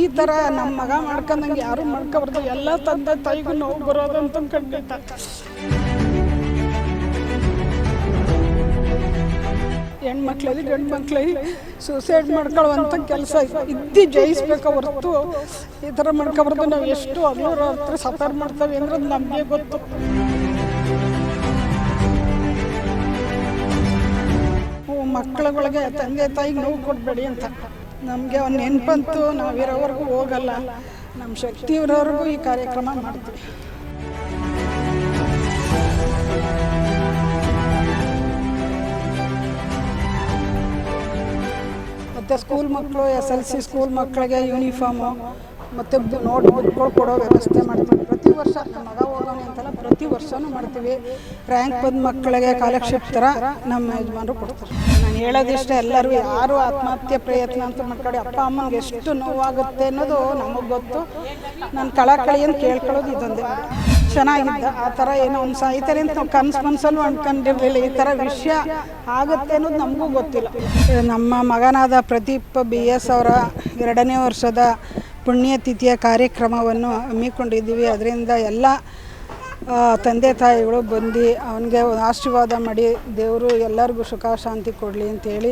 ಈ ಥರ ನಮ್ಮ ಮಗ ಮಾಡ್ಕೊಂಡಂಗೆ ಯಾರು ಮಾಡ್ಕೊಬಾರ್ದು. ಎಲ್ಲ ತಂದೆ ತಾಯಿಗೂ ನೋವು ಬರೋದಂತ ಖಂಡಿತ ಹೆಣ್ಮಕ್ಳಲ್ಲಿ ಗಂಡು ಮಕ್ಳಲ್ಲಿ ಸೂಸೈಡ್ ಮಾಡ್ಕೊಳ್ಳುವಂಥ ಕೆಲಸ ಇದ್ದು ಜಯಿಸ್ಬೇಕು ಹೊರತು ಈ ಥರ ಮಾಡ್ಕೊಬಾರ್ದು. ನಾವು ಎಷ್ಟು ಹಗಲು ಹತ್ರ ಸಫರ್ ಮಾಡ್ತೇವೆ ಅಂದ್ರೆ ನಮಗೆ ಗೊತ್ತು. ಮಕ್ಕಳುಗಳಿಗೆ ತಂದೆ ತಾಯಿಗೆ ನೋವು ಕೊಡಬೇಡಿ ಅಂತ. ನಮಗೆ ಒಂದು ನೆನಪಂತೂ ನಾವಿರೋವರೆಗೂ ಹೋಗಲ್ಲ. ನಮ್ಮ ಶಕ್ತಿ ಇರೋವರೆಗೂ ಈ ಕಾರ್ಯಕ್ರಮ ಮಾಡ್ತೀವಿ. ಮತ್ತು ಸ್ಕೂಲ್ ಮಕ್ಕಳು ಎಸ್ ಎಲ್ ಸಿ ಸ್ಕೂಲ್ ಮಕ್ಕಳಿಗೆ ಯೂನಿಫಾರ್ಮು ಮತ್ತು ನೋಟ್ ನೋಡ್ಕೊಳ್ ಕೊಡೋ ವ್ಯವಸ್ಥೆ ಮಾಡ್ತೀವಿ. ಪ್ರತಿ ವರ್ಷ ನಮ್ಮ ಮಗ ಹೋಗೋಣ ಅಂತಲ್ಲ, ಪ್ರತಿ ವರ್ಷವೂ ಮಾಡ್ತೀವಿ. ರ್ಯಾಂಕ್ ಬಂದ ಮಕ್ಕಳಿಗೆ ಕಾಲಕ್ಷೇಪ್ ಥರ ನಮ್ಮ ಯಜಮಾನರು ಕೊಡ್ತಾರೆ. ನಾನು ಹೇಳೋದಿಷ್ಟೇ, ಎಲ್ಲರೂ ಯಾರು ಆತ್ಮಹತ್ಯೆ ಪ್ರಯತ್ನ ಅಂತ ಮಾಡ್ಕೊಳ್ಳಿ. ಅಪ್ಪ ಅಮ್ಮನಿಗೆ ಎಷ್ಟು ನೋವಾಗುತ್ತೆ ಅನ್ನೋದು ನಮಗೆ ಗೊತ್ತು. ನಾನು ಕಳಕಳಿ ಅಂತ ಕೇಳ್ಕೊಳ್ಳೋದು ಇದೊಂದೇ. ಚೆನ್ನಾಗಿದ್ದ, ಆ ಥರ ಏನೋ ಒಂದು ಸಾಯ್ತಾರೆ ಅಂತ ನಾವು ಕನ್ಸು ಮನಸ್ಸಲ್ಲೂ ಅಂದ್ಕೊಂಡಿರಲಿಲ್ಲ ಈ ಥರ ವಿಷಯ ಆಗುತ್ತೆ ಅನ್ನೋದು ನಮಗೂ ಗೊತ್ತಿಲ್ಲ. ನಮ್ಮ ಮಗನಾದ ಪ್ರದೀಪ್ ಬಿ ಎಸ್ ಅವರ ಎರಡನೇ ವರ್ಷದ ಪುಣ್ಯತಿಥಿಯ ಕಾರ್ಯಕ್ರಮವನ್ನು ಹಮ್ಮಿಕೊಂಡಿದ್ದೀವಿ. ಅದರಿಂದ ಎಲ್ಲ ತಂದೆ ತಾಯಿಗಳು ಬಂದು ಅವನಿಗೆ ಆಶೀರ್ವಾದ ಮಾಡಿ ದೇವರು ಎಲ್ಲರಿಗೂ ಸುಖ ಶಾಂತಿ ಕೊಡಲಿ ಅಂತೇಳಿ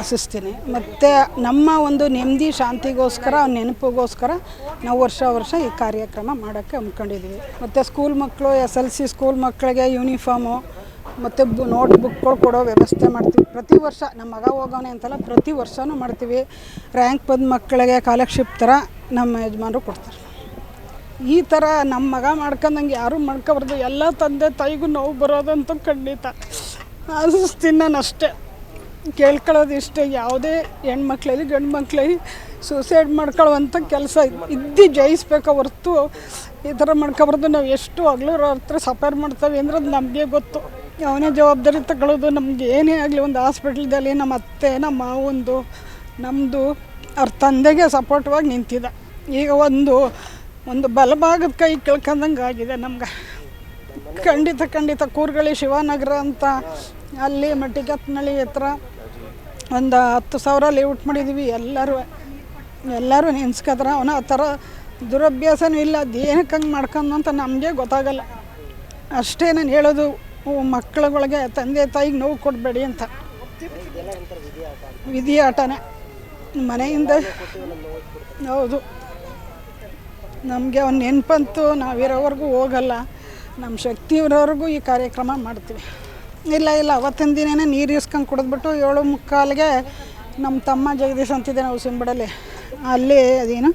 ಆಶಿಸ್ತೀನಿ. ಮತ್ತು ನಮ್ಮ ಒಂದು ನೆಮ್ಮದಿ ಶಾಂತಿಗೋಸ್ಕರ ಅವ್ನ ನೆನಪಿಗೋಸ್ಕರ ನಾವು ವರ್ಷ ವರ್ಷ ಈ ಕಾರ್ಯಕ್ರಮ ಮಾಡೋಕ್ಕೆ ಹಮ್ಮಿಕೊಂಡಿದ್ದೀವಿ. ಮತ್ತು ಸ್ಕೂಲ್ ಮಕ್ಕಳು, ಎಸ್ ಎಲ್ ಸಿ ಸ್ಕೂಲ್ ಮಕ್ಕಳಿಗೆ ಯೂನಿಫಾರ್ಮು ಮತ್ತು ಬು ನೋಟ್ ಬುಕ್ಗಳು ಕೊಡೋ ವ್ಯವಸ್ಥೆ ಮಾಡ್ತೀವಿ. ಪ್ರತಿ ವರ್ಷ ನಮ್ಮ ಮಗ ಹೋಗೋನೆ ಅಂತಲ್ಲ, ಪ್ರತಿ ವರ್ಷವೂ ಮಾಡ್ತೀವಿ. ರ್ಯಾಂಕ್ ಬಂದ ಮಕ್ಕಳಿಗೆ ಕಾಲರ್ಶಿಪ್ ಥರ ನಮ್ಮ ಯಜಮಾನರು ಕೊಡ್ತಾರೆ. ಈ ಥರ ನಮ್ಮ ಮಗ ಮಾಡ್ಕೊಂಡಂಗೆ ಯಾರೂ ಮಾಡ್ಕೊಬಾರ್ದು. ಎಲ್ಲ ತಂದೆ ತಾಯಿಗೂ ನೋವು ಬರೋದಂತೂ ಖಂಡಿತ. ಆಸಿಸ್ತೀನಿ ನಾನು ಅಷ್ಟೇ. ಕೇಳ್ಕೊಳ್ಳೋದು ಇಷ್ಟೇ. ಯಾವುದೇ ಹೆಣ್ಮಕ್ಳಲ್ಲಿ, ಗಂಡು ಮಕ್ಕಳಲ್ಲಿ ಸೂಸೈಡ್ ಮಾಡ್ಕೊಳ್ಳುವಂಥ ಕೆಲಸ ಇದ್ದು ಜಯಿಸ್ಬೇಕು ಹೊರ್ತು ಈ ಥರ ಮಾಡ್ಕೊಬಾರ್ದು. ನಾವು ಎಷ್ಟು ಹಗಲು ಹತ್ರ ಸಫರ್ ಮಾಡ್ತೇವೆ ಅಂದ್ರೆ ಅದು ನಮಗೆ ಗೊತ್ತು. ಅವನೇ ಜವಾಬ್ದಾರಿ ತಗೊಳ್ಳೋದು ನಮ್ಗೆ ಏನೇ ಆಗಲಿ ಒಂದು ಹಾಸ್ಪಿಟ್ಲ್ದಲ್ಲಿ ನಮ್ಮ ಅತ್ತೆ, ನಮ್ಮ ಮಾವಂದು ನಮ್ಮದು ಅವ್ರ ತಂದೆಗೆ ಸಪೋರ್ಟ್ವಾಗಿ ನಿಂತಿದ್ದ ಈಗ ಒಂದು ಒಂದು ಬಲಭಾಗದ ಕೈ ಕೇಳ್ಕೊಂಡಂಗೆ ಆಗಿದೆ ನಮ್ಗೆ. ಖಂಡಿತ ಖಂಡಿತ ಕೂರ್ಗಳಿ ಶಿವನಗರ ಅಂತ ಅಲ್ಲಿ ಮಟ್ಟಿಗತ್ನಳ್ಳಿ ಹತ್ರ ಒಂದು ಹತ್ತು ಸಾವಿರ ಲೇಔಟ್ ಮಾಡಿದ್ದೀವಿ ಎಲ್ಲರೂ. ಎಲ್ಲರೂ ನೆನ್ಸ್ಕತ್ರ ಅವನ ಆ ಥರ ದುರಭ್ಯಾಸನೂ ಇಲ್ಲ. ಅದು ಏನಕ್ಕೆ ಹಂಗೆ ಮಾಡ್ಕೊಂಡು ಅಂತ ನಮಗೆ ಗೊತ್ತಾಗಲ್ಲ. ಅಷ್ಟೇ ನಾನು ಹೇಳೋದು. ಮಕ್ಕಳುಗಳಿಗೆ ತಂದೆ ತಾಯಿಗೆ ನೋವು ಕೊಡಬೇಡಿ ಅಂತ. ವಿಧಿ ಆಟನೇ. ಮನೆಯಿಂದ ಹೌದು. ನಮಗೆ ಒಂದು ನೆನಪಂತೂ ನಾವಿರೋವರೆಗೂ ಹೋಗಲ್ಲ. ನಮ್ಮ ಶಕ್ತಿ ಇರೋವರೆಗೂ ಈ ಕಾರ್ಯಕ್ರಮ ಮಾಡ್ತೀವಿ. ಇಲ್ಲ ಇಲ್ಲ, ಅವತ್ತಿನ ದಿನನೇ ನೀರು ಇಸ್ಕೊಂಡು ಕುಡಿದ್ಬಿಟ್ಟು ಏಳು ಮುಕ್ಕಾಲಿಗೆ ನಮ್ಮ ತಮ್ಮ ಜಗದೀಶ್ ಅಂತಿದ್ದೆ ನಾವು ಸಿಂಬಡಲ್ಲಿ. ಅಲ್ಲಿ ಅದೇನು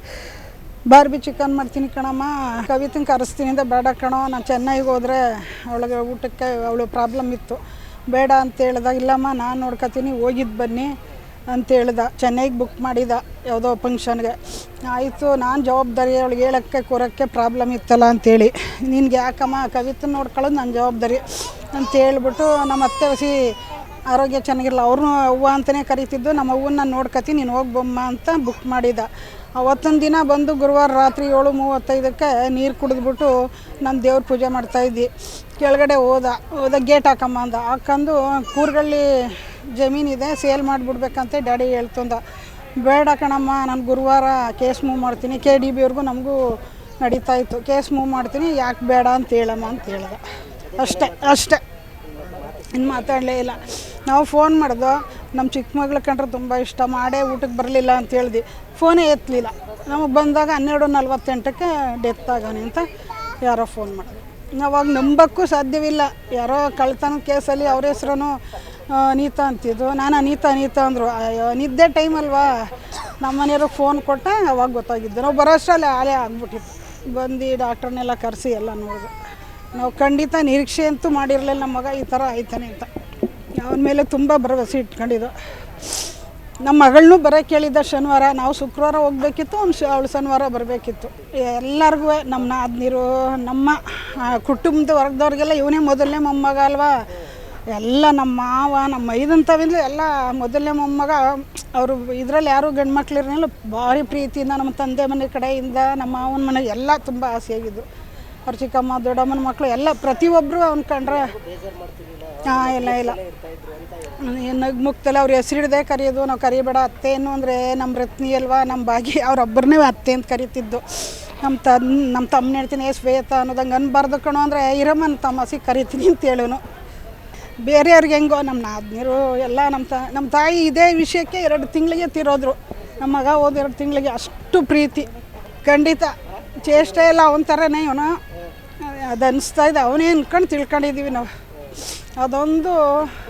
ಬಾರ್ಬಿ ಚಿಕನ್ ಮಾಡ್ತೀನಿ ಕಣಮ್ಮ. ಕವಿತನ ಕರೆಸ್ತೀನಿ ಅಂತ ಬೇಡ ಕಣೋ. ನಾನು ಚೆನ್ನೈಗೆ ಹೋದರೆ ಅವಳಿಗೆ ಊಟಕ್ಕೆ ಅವಳು ಪ್ರಾಬ್ಲಮ್ ಇತ್ತು. ಬೇಡ ಅಂತ ಹೇಳ್ದ. ಇಲ್ಲಮ್ಮ, ನಾನು ನೋಡ್ಕೊತೀನಿ ಹೋಗಿದ್ದು ಬನ್ನಿ ಅಂತ ಹೇಳ್ದ. ಚೆನ್ನೈಗೆ ಬುಕ್ ಮಾಡಿದ ಯಾವುದೋ ಫಂಕ್ಷನ್ಗೆ ಆಯಿತು, ನಾನು ಜವಾಬ್ದಾರಿ ಅವಳಿಗೆ ಹೇಳೋಕ್ಕೆ, ಕೊರೋಕ್ಕೆ ಪ್ರಾಬ್ಲಮ್ ಇತ್ತಲ್ಲ ಅಂತೇಳಿ ನಿನ್ಗೆ ಯಾಕಮ್ಮ ಕವಿತನ ನೋಡ್ಕೊಳ್ಳೋದು ನನ್ನ ಜವಾಬ್ದಾರಿ ಅಂತ ಹೇಳ್ಬಿಟ್ಟು ನಮ್ಮ ಅತ್ತೆ ಹೊಸಿ ಆರೋಗ್ಯ ಚೆನ್ನಾಗಿರಲ್ಲ. ಅವ್ರನ್ನೂ ಅವ್ವ ಅಂತಲೇ ಕರಿತಿದ್ದು. ನಮ್ಮ ಅವ್ವನ್ನ ನಾನು ನೋಡ್ಕೊತೀನಿ ನೀನು ಹೋಗಿ ಬೊಮ್ಮ ಅಂತ ಬುಕ್ ಮಾಡಿದ ಅವತ್ತೊಂದು ದಿನ ಬಂದು ಗುರುವಾರ ರಾತ್ರಿ ಏಳು ಮೂವತ್ತೈದಕ್ಕೆ ನೀರು ಕುಡಿದ್ಬಿಟ್ಟು ನಾನು ದೇವ್ರ ಪೂಜೆ ಮಾಡ್ತಾಯಿದ್ವಿ ಕೆಳಗಡೆ ಹೋದ. ಹೋದ ಗೇಟ್ ಹಾಕಮ್ಮ ಅಂದ. ಹಾಕಂದು ಕೂರ್ಗಳ್ಳಿ ಜಮೀನಿದೆ ಸೇಲ್ ಮಾಡಿಬಿಡ್ಬೇಕಂತ ಡ್ಯಾಡಿ ಹೇಳ್ತಂದ. ಬೇಡ ಕಣಮ್ಮ, ನಾನು ಗುರುವಾರ ಕೇಸ್ ಮೂವ್ ಮಾಡ್ತೀನಿ. ಕೆ ಡಿ ಬಿವ್ರಿಗೂ ನಮಗೂ ನಡೀತಾ ಇತ್ತು. ಕೇಸ್ ಮೂವ್ ಮಾಡ್ತೀನಿ. ಯಾಕೆ ಬೇಡ ಅಂತ ಹೇಳಮ್ಮ ಅಂತ ಹೇಳ್ದೆ. ಅಷ್ಟೇ ಅಷ್ಟೇ. ಇನ್ನು ಮಾತಾಡಲೇ ಇಲ್ಲ. ನಾವು ಫೋನ್ ಮಾಡಿದೋ ನಮ್ಮ ಚಿಕ್ಕ ಮಗಳು ಕಂಡ್ರೆ ತುಂಬ ಇಷ್ಟ, ಮಾಡೇ ಊಟಕ್ಕೆ ಬರಲಿಲ್ಲ ಅಂತ ಹೇಳ್ದು. ಫೋನೇ ಎತ್ತಲಿಲ್ಲ ನಮಗೆ ಬಂದಾಗ ಹನ್ನೆರಡು ನಲ್ವತ್ತೆಂಟಕ್ಕೆ ಡೆತ್ ಆಗಾನೆ ಅಂತ ಯಾರೋ ಫೋನ್ ಮಾಡಿದ್ರು ನಾವಾಗ ನಂಬಕ್ಕೂ ಸಾಧ್ಯವಿಲ್ಲ. ಯಾರೋ ಕಳ್ತನ ಕೇಸಲ್ಲಿ ಅವ್ರ ಹೆಸ್ರೂ ಅನೀತಾ ಅಂತಿದ್ದು ನಾನು ಅನೀತಾ ಅನೀತಾ ಅಂದರು. ನಿದ್ದೆ ಟೈಮ್ ಅಲ್ವಾ? ನಮ್ಮ ಮನೆಯವ್ರಿಗೆ ಫೋನ್ ಕೊಟ್ಟ, ಅವಾಗ ಗೊತ್ತಾಗಿದ್ದು. ನಾವು ಬರೋ ಅಷ್ಟರಲ್ಲಿ ಆಲೇ ಆಗ್ಬಿಟ್ಟಿತ್ತು. ಬಂದು ಡಾಕ್ಟ್ರನ್ನೆಲ್ಲ ಕರೆಸಿ ಎಲ್ಲ ನೋಡಿದ್ರು ನಾವು ಖಂಡಿತ ನಿರೀಕ್ಷೆ ಅಂತೂ ಮಾಡಿರಲಿಲ್ಲ, ನಮ್ಮ ಮಗ ಈ ಥರ ಆಯ್ತಾನೆ ಅಂತ. ಅವನ ಮೇಲೆ ತುಂಬ ಭರವಸೆ ಇಟ್ಕೊಂಡಿದ್ದು. ನಮ್ಮ ಮಗಳನ್ನೂ ಬರೋಕ್ಕೆ ಕೇಳಿದ್ದ ಶನಿವಾರ, ನಾವು ಶುಕ್ರವಾರ ಹೋಗ್ಬೇಕಿತ್ತು, ಅವ್ನು ಶ, ಅವಳು ಶನಿವಾರ ಬರಬೇಕಿತ್ತು. ಎಲ್ಲರಿಗೂ ನಮ್ಮ ನಾದ್ನೀರು ನಮ್ಮ ಕುಟುಂಬದ ವರ್ಗದವ್ರಿಗೆಲ್ಲ ಇವನೇ ಮೊದಲನೇ ಮೊಮ್ಮಗ ಅಲ್ವಾ? ಎಲ್ಲ ನಮ್ಮ ಮಾವ, ನಮ್ಮ ಮೈದಂಥವಿಂದಲೂ ಎಲ್ಲ ಮೊದಲನೇ ಮೊಮ್ಮಗ, ಅವರು ಇದರಲ್ಲಿ ಯಾರೂ ಗಂಡು ಮಕ್ಳಿರಲಿಲ್ಲ. ಭಾರಿ ಪ್ರೀತಿಯಿಂದ ನಮ್ಮ ತಂದೆ ಮನೆ ಕಡೆಯಿಂದ, ನಮ್ಮ ಮಾವನ ಮನೆಗೆ ಎಲ್ಲ ತುಂಬ ಆಸೆಯಾಗಿದ್ದು. ಅವ್ರ ಚಿಕ್ಕಮ್ಮ, ದೊಡ್ಡಮ್ಮನ ಮಕ್ಕಳು ಎಲ್ಲ ಪ್ರತಿಯೊಬ್ಬರು ಅವ್ನು ಕಂಡ್ರೆ ಹಾಂ ಇಲ್ಲ ಇಲ್ಲ. ನಗ್ ಮುಕ್ತಲ್ಲ ಅವ್ರು ಹೆಸ್ರು ಹಿಡ್ದೆ ಕರೆಯೋದು, ನಾವು ಕರಿಬೇಡ. ಅತ್ತೆ ಏನು ಅಂದರೆ ನಮ್ಮ ರತ್ನಿ ಅಲ್ವಾ? ನಮ್ಮ ಬಾಗಿ ಅವ್ರೊಬ್ಬರನ್ನೇ ಅತ್ತೆ ಅಂತ ಕರಿತಿದ್ದು. ನಮ್ಮ ತನ್ ನಮ್ಮ ತಮ್ಮನ ಹೇಳ್ತೀನಿ, ಏ, ಶ್ವೇತ, ಅನ್ನೋದಂಗೆ ಅನ್ಬಾರ್ದು ಕಣೋ, ಅಂದರೆ ಇರಮ್ಮನ ತಮ್ಮಸಿ ಕರಿತೀನಿ ಅಂತ ಹೇಳೋನು. ಬೇರೆಯವ್ರಿಗೆ ಹೆಂಗೋ ನಮ್ಮ ನಾದ್ನೀರು, ಎಲ್ಲ ನಮ್ಮ ತ ನಮ್ಮ ತಾಯಿ ಇದೇ ವಿಷಯಕ್ಕೆ ಎರಡು ತಿಂಗಳಿಗೆ ತಿರೋದ್ರು. ನಮ್ಮ ಮಗ ಹೋದ ಎರಡು ತಿಂಗಳಿಗೆ ಅಷ್ಟು ಪ್ರೀತಿ. ಖಂಡಿತ. ಚೇಷ್ಟೆ ಎಲ್ಲ ಅವನ ಥರನೇ ಇವನು. ಅದು ಅನಿಸ್ತಾ ಇದೆ. ಅವನೇ ಅನ್ಕೊಂಡು ತಿಳ್ಕೊಂಡಿದ್ದೀವಿ ನಾವು. ಅದೊಂದು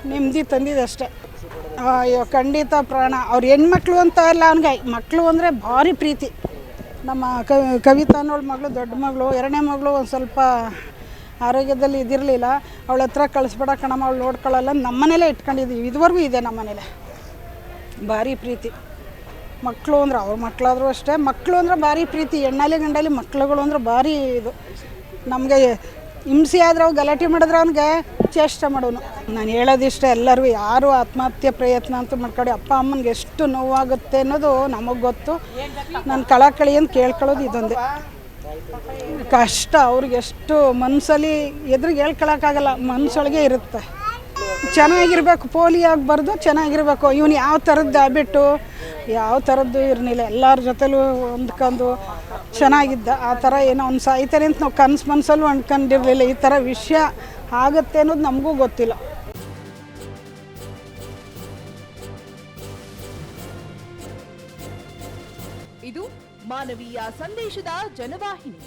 ನೆಮ್ಮದಿ ತಂದಿದೆ ಅಷ್ಟೇ. ಅಯ್ಯೋ, ಖಂಡಿತ ಪ್ರಾಣ. ಅವ್ರ ಹೆಣ್ಮಕ್ಳು ಅಂತ ಅಲ್ಲ ಅವ್ನಿಗೆ. ಮಕ್ಕಳು ಅಂದರೆ ಭಾರಿ ಪ್ರೀತಿ. ನಮ್ಮ ಕವಿತಾ ಅನ್ನೋಳ ಮಗಳು, ದೊಡ್ಡ ಮಗಳು, ಎರಡನೇ ಮಗಳು ಒಂದು ಸ್ವಲ್ಪ ಆರೋಗ್ಯದಲ್ಲಿ ಇದಿರಲಿಲ್ಲ. ಅವಳ ಹತ್ರ ಕಳಿಸ್ಬೇಡ ಕಣಮ್ಮ, ಅವಳು ನೋಡ್ಕೊಳ್ಳಲ್ಲ ನಮ್ಮನೇಲೇ ಇಟ್ಕೊಂಡಿದ್ದೀವಿ ಇದುವರೆಗೂ ಇದೆ ನಮ್ಮನೇಲೆ ಭಾರಿ ಪ್ರೀತಿ. ಮಕ್ಕಳು ಅಂದ್ರೆ ಅವ್ರ ಮಕ್ಕಳಾದರೂ ಅಷ್ಟೇ. ಮಕ್ಕಳು ಅಂದ್ರೆ ಭಾರಿ ಪ್ರೀತಿ. ಹೆಣ್ಣಲ್ಲಿ ಗಂಡಲ್ಲಿ ಮಕ್ಕಳುಗಳು ಅಂದ್ರೆ ಭಾರಿ ಇದು. ನಮಗೆ ಹಿಂಸೆ ಆದ್ರೆ ಅವು ಗಲಾಟೆ ಮಾಡಿದ್ರೆ ಅವ್ನಿಗೆ ಚೇಷ್ಟೆ ಮಾಡೋನು. ನಾನು ಹೇಳೋದಿಷ್ಟೇ ಎಲ್ಲರಿಗೂ ಯಾರು ಆತ್ಮಹತ್ಯೆ ಪ್ರಯತ್ನ ಅಂತ ಮಾಡ್ಕೊಳ್ಳಿ ಅಪ್ಪ ಅಮ್ಮನಿಗೆ ಎಷ್ಟು ನೋವಾಗುತ್ತೆ ಅನ್ನೋದು ನಮಗೆ ಗೊತ್ತು. ನಾನು ಕಳಕಳಿ ಅಂತ ಕೇಳ್ಕೊಳ್ಳೋದು ಇದೊಂದೇ. ಕಷ್ಟ, ಅವ್ರಿಗೆ ಎಷ್ಟು ಮನಸ್ಸಲ್ಲಿ ಎದುರಿಗೆ ಹೇಳ್ಕೊಳಕ್ಕಾಗಲ್ಲ ಮನಸ್ಸೊಳಗೆ ಇರುತ್ತೆ. ಚೆನ್ನಾಗಿರ್ಬೇಕು, ಪೋಲಿ ಆಗಬಾರ್ದು, ಚೆನ್ನಾಗಿರ್ಬೇಕು. ಇವನು ಯಾವ ಥರದ್ದು ಹ್ಯಾಬಿಟ್ಟು ಯಾವ ಥರದ್ದು ಇರಲಿಲ್ಲ ಎಲ್ಲರ ಜೊತೆಲೂ ಹೊಂದ್ಕೊಂಡು ಚೆನ್ನಾಗಿದ್ದ. ಆ ಥರ ಏನೋ ಒಂದು ಸಾಯ್ತಾರೆ ಅಂತ ನಾವು ಕನ್ಸು ಮನಸ್ಸಲ್ಲೂ ಅಂದ್ಕೊಂಡಿರಲಿಲ್ಲ ಈ ಥರ ವಿಷಯ ಆಗುತ್ತೆ ಅನ್ನೋದು ನಮಗೂ ಗೊತ್ತಿಲ್ಲ. ಇದು ಮಾನವೀಯ ಸಂದೇಶದ ಜನವಾಹಿನಿ.